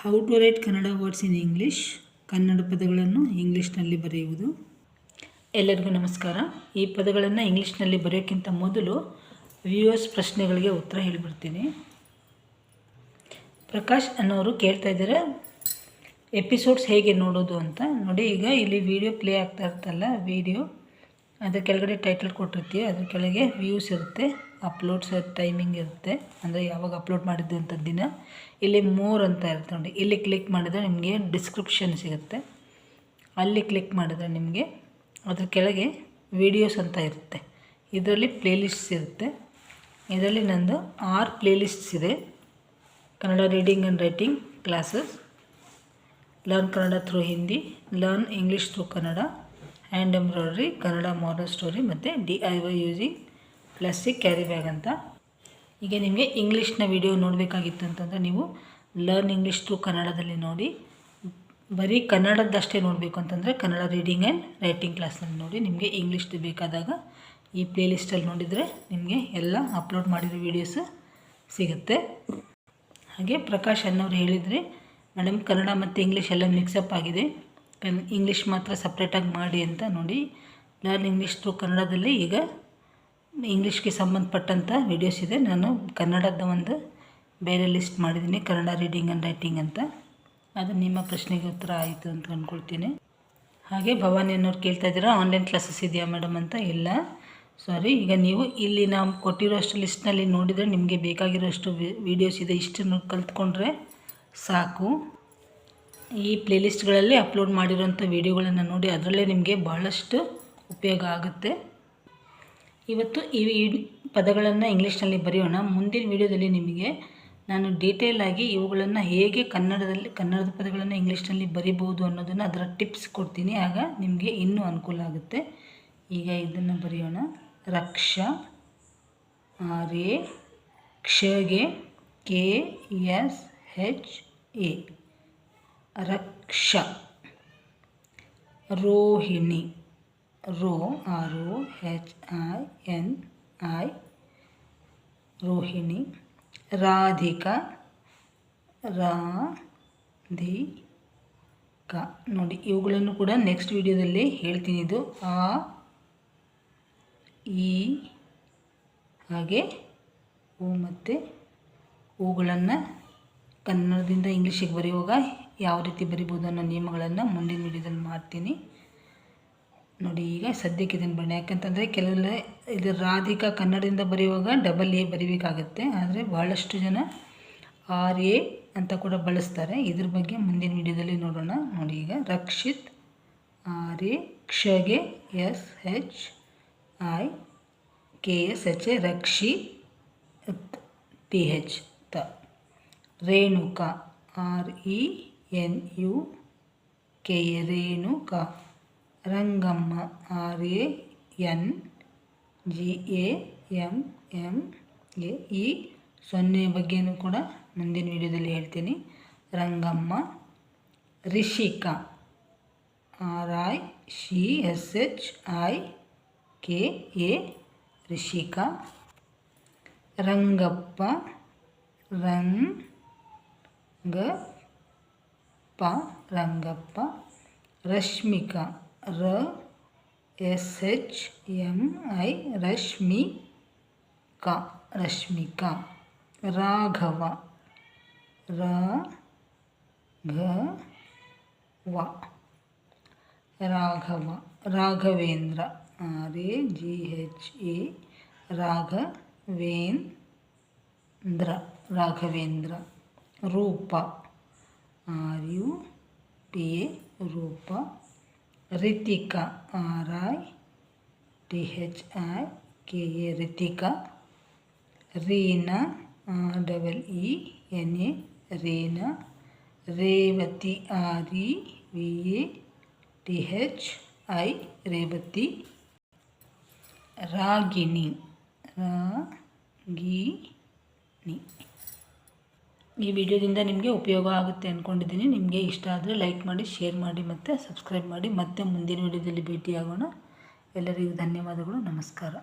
How to write Kannada words in English Kannada ಪದಗಳನ್ನು ಇಂಗ್ಲೀಷ್ನಲ್ಲಿ ಬರೆಯುವುದು. ಎಲ್ಲರಿಗೂ ನಮಸ್ಕಾರ. ಈ ಪದಗಳನ್ನು ಇಂಗ್ಲೀಷ್ನಲ್ಲಿ ಬರೆಯೋಕ್ಕಿಂತ ಮೊದಲು ವ್ಯೂವರ್ಸ್ ಪ್ರಶ್ನೆಗಳಿಗೆ ಉತ್ತರ ಹೇಳಿಬಿಡ್ತೀನಿ. ಪ್ರಕಾಶ್ ಅನ್ನೋರು ಕೇಳ್ತಾ ಇದ್ದಾರೆ ಎಪಿಸೋಡ್ಸ್ ಹೇಗೆ ನೋಡೋದು ಅಂತ. ನೋಡಿ, ಈಗ ಇಲ್ಲಿ ವಿಡಿಯೋ ಪ್ಲೇ ಆಗ್ತಾ ಇರ್ತಲ್ಲ ವಿಡಿಯೋ ಅದರ ಕೆಳಗಡೆ ಟೈಟಲ್ ಕೊಟ್ಟಿರ್ತೀವಿ, ಅದ್ರ ಕೆಳಗೆ ವ್ಯೂಸ್ ಇರುತ್ತೆ. ಅಪ್ಲೋಡ್ಸ್ ಟೈಮಿಂಗ್ ಇರುತ್ತೆ. ಅಂದರೆ ಯಾವಾಗ ಅಪ್ಲೋಡ್ ಮಾಡಿದ್ದು ಅಂತ ದಿನ. ಇಲ್ಲಿ ಮೋರ್ ಅಂತ ಇರುತ್ತೆ ನೋಡಿ. ಇಲ್ಲಿ ಕ್ಲಿಕ್ ಮಾಡಿದರೆ ನಿಮಗೆ ಡಿಸ್ಕ್ರಿಪ್ಷನ್ ಸಿಗುತ್ತೆ. ಅಲ್ಲಿ ಕ್ಲಿಕ್ ಮಾಡಿದರೆ ನಿಮಗೆ ಅದ್ರ ಕೆಳಗೆ ವೀಡಿಯೋಸ್ ಅಂತ ಇರುತ್ತೆ. ಇದರಲ್ಲಿ ಪ್ಲೇಲಿಸ್ಟ್ಸ್ ಇರುತ್ತೆ. ಇದರಲ್ಲಿ ನಂದು ಆರು ಪ್ಲೇಲಿಸ್ಟ್ಸ್ ಇದೆ. Kannada reading and writing classes learn Kannada through Hindi learn English through Kannada and embroidery Kannada moral story ಮತ್ತು D I Y using plastic carry bag ಅಂತ. ಈಗ ನಿಮಗೆ ಇಂಗ್ಲೀಷ್ನ ವಿಡಿಯೋ ನೋಡಬೇಕಾಗಿತ್ತು ಅಂತಂದರೆ ನೀವು ಲರ್ನ್ ಇಂಗ್ಲೀಷ್ ಥ್ರೂ ಕನ್ನಡದಲ್ಲಿ ನೋಡಿ. ಬರೀ ಕನ್ನಡದಷ್ಟೇ ನೋಡಬೇಕು ಅಂತಂದರೆ ಕನ್ನಡ ರೀಡಿಂಗ್ ಆ್ಯಂಡ್ ರೈಟಿಂಗ್ ಕ್ಲಾಸ್ನಲ್ಲಿ ನೋಡಿ ನಿಮಗೆ ಇಂಗ್ಲೀಷ್ದು ಬೇಕಾದಾಗ ಈ ಪ್ಲೇಲಿಸ್ಟಲ್ಲಿ ನೋಡಿದರೆ ನಿಮಗೆ ಎಲ್ಲ ಅಪ್ಲೋಡ್ ಮಾಡಿರೋ ವೀಡಿಯೋಸ್ ಸಿಗುತ್ತೆ. ಹಾಗೆ ಪ್ರಕಾಶ್ ಅನ್ನೋರು ಹೇಳಿದರೆ ಮೇಡಮ್ ಕನ್ನಡ ಮತ್ತು ಇಂಗ್ಲೀಷ್ ಎಲ್ಲ ಮಿಕ್ಸಪ್ ಆಗಿದೆ. ಕನ್ ಇಂಗ್ಲೀಷ್ ಮಾತ್ರ ಸಪ್ರೇಟಾಗಿ ಮಾಡಿ ಅಂತ ನೋಡಿ. ಲರ್ನ್ ಇಂಗ್ಲೀಷ್ ಥ್ರೂ ಕನ್ನಡದಲ್ಲಿ ಈಗ ಇಂಗ್ಲೀಷ್ಗೆ ಸಂಬಂಧಪಟ್ಟಂಥ ವಿಡಿಯೋಸ್ ಇದೆ. ನಾನು ಕನ್ನಡದ ಒಂದು ಬೇರೆ ಲಿಸ್ಟ್ ಮಾಡಿದ್ದೀನಿ. ಕನ್ನಡ ರೀಡಿಂಗ್ ಆ್ಯಂಡ್ ರೈಟಿಂಗ್ ಅಂತ. ಅದು ನಿಮ್ಮ ಪ್ರಶ್ನೆಗೆ ಉತ್ತರ ಆಯಿತು ಅಂತ ಅಂದ್ಕೊಳ್ತೀನಿ ಹಾಗೆ ಭವಾನಿ ಅನ್ನೋರು ಕೇಳ್ತಾ ಇದ್ದೀರಾ ಆನ್ಲೈನ್ ಕ್ಲಾಸಸ್ ಇದೆಯಾ ಮೇಡಮ್ ಅಂತ? ಇಲ್ಲ. ಸಾರಿ ಈಗ ನೀವು ಇಲ್ಲಿ ನಾವು ಕೊಟ್ಟಿರೋಷ್ಟು ಲಿಸ್ಟ್ನಲ್ಲಿ ನೋಡಿದರೆ ನಿಮಗೆ ಬೇಕಾಗಿರೋಷ್ಟು ವೀಡಿಯೋಸ್ ಇದೆ. ಇಷ್ಟನ್ನು ಕಲ್ತ್ಕೊಂಡ್ರೆ ಸಾಕು. ಈ ಪ್ಲೇಲಿಸ್ಟ್ಗಳಲ್ಲಿ ಅಪ್ಲೋಡ್ ಮಾಡಿರೋಂಥ ವೀಡಿಯೋಗಳನ್ನು ನೋಡಿ ಅದರಲ್ಲೇ ನಿಮಗೆ ಬಹಳಷ್ಟು ಉಪಯೋಗ ಆಗುತ್ತೆ. ಇವತ್ತು ಈ ಪದಗಳನ್ನು ಇಂಗ್ಲೀಷ್ನಲ್ಲಿ ಬರೆಯೋಣ. ಮುಂದಿನ ವೀಡಿಯೋದಲ್ಲಿ ನಿಮಗೆ ನಾನು ಡೀಟೇಲ್ ಆಗಿ ಇವುಗಳನ್ನು ಹೇಗೆ ಕನ್ನಡದಲ್ಲಿ, ಕನ್ನಡದ ಪದಗಳನ್ನು ಇಂಗ್ಲೀಷ್ನಲ್ಲಿ ಬರಿಬೋದು ಅನ್ನೋದನ್ನು ಅದರ ಟಿಪ್ಸ್ ಕೊಡ್ತೀನಿ. ಆಗ ನಿಮಗೆ ಇನ್ನೂ ಅನುಕೂಲ ಆಗುತ್ತೆ. ಈಗ ಇದನ್ನು ಬರೆಯೋಣ. Raksha R A ಕ್ಷಗೆ, K, S, H, A. Raksha, Rohini. Rho R O H, I, N, I, Rohini, Radhika, Radhika. ನೋಡಿ, ಇವುಗಳನ್ನು ಕೂಡ ನೆಕ್ಸ್ಟ್ ವಿಡಿಯೋದಲ್ಲಿ ಹೇಳ್ತೀನಿ ಇದು. ಆ, ಈ, ಹಾಗೆ ಓ ಮತ್ತು ಹೂಗಳನ್ನು ಕನ್ನಡದಿಂದ ಇಂಗ್ಲೀಷಿಗೆ ಬರೆಯುವಾಗ ಯಾವ ರೀತಿ ಬರಿಬೋದು ಅನ್ನೋ ನಿಯಮಗಳನ್ನು ಮುಂದಿನ ವಿಡಿಯೋದಲ್ಲಿ ಮಾಡ್ತೀನಿ. ನೋಡಿ, ಈಗ ಸದ್ಯಕ್ಕೆ ಇದನ್ನು ಬಣ್ಣ ಯಾಕಂತಂದರೆ ಕೆಲವೆಲ್ಲ ಇದು ರಾಧಿಕಾ ಕನ್ನಡದಿಂದ ಬರೆಯುವಾಗ ಡಬಲ್ ಎ ಬರೀಬೇಕಾಗತ್ತೆ. ಆದರೆ ಭಾಳಷ್ಟು ಜನ ಆರ್ ಎ ಅಂತ ಕೂಡ ಬಳಸ್ತಾರೆ. ಇದ್ರ ಬಗ್ಗೆ ಮುಂದಿನ ವಿಡಿಯೋದಲ್ಲಿ ನೋಡೋಣ. ನೋಡಿ, ಈಗ Rakshith R A ಕ್ಷಗೆ S H I K S H A ರಕ್ಷಿ T H ತ. Renuka R E N U K Renuka. Rangamma R A N G A M M A ಈ ಸೊನ್ನೆ ಬಗ್ಗೆಯೂ ಕೂಡ ಮುಂದಿನ ವಿಡಿಯೋದಲ್ಲಿ ಹೇಳ್ತೀನಿ. Rangamma, Rishika R I she S H I K A Rishika. Rangappa Rangappa Rangappa. Rashmika ರ S H M I ರಶ್ಮಿ ಕ ರಶ್ಮಿಕಾ ರಾಘವ ರ ಘ ವ Raghava Raghavendra R A G H A Raghavendra Raghavendra Roopa R U T A Roopa Ritika R I T H I K A Ritika Reena R double E N A Reena Revathi R E V A T H I Revathi Ragini Ragini ಈ ವಿಡಿಯೋದಿಂದ ನಿಮಗೆ ಉಪಯೋಗ ಆಗುತ್ತೆ ಅಂದ್ಕೊಂಡಿದ್ದೀನಿ ನಿಮಗೆ ಇಷ್ಟ ಆದರೆ like ಮಾಡಿ ಶೇರ್ ಮಾಡಿ ಮತ್ತು ಸಬ್ಸ್ಕ್ರೈಬ್ ಮಾಡಿ ಮತ್ತೆ ಮುಂದಿನ ವಿಡಿಯೋದಲ್ಲಿ ಭೇಟಿಯಾಗೋಣ. ಎಲ್ಲರಿಗೂ ಧನ್ಯವಾದಗಳು. ನಮಸ್ಕಾರ.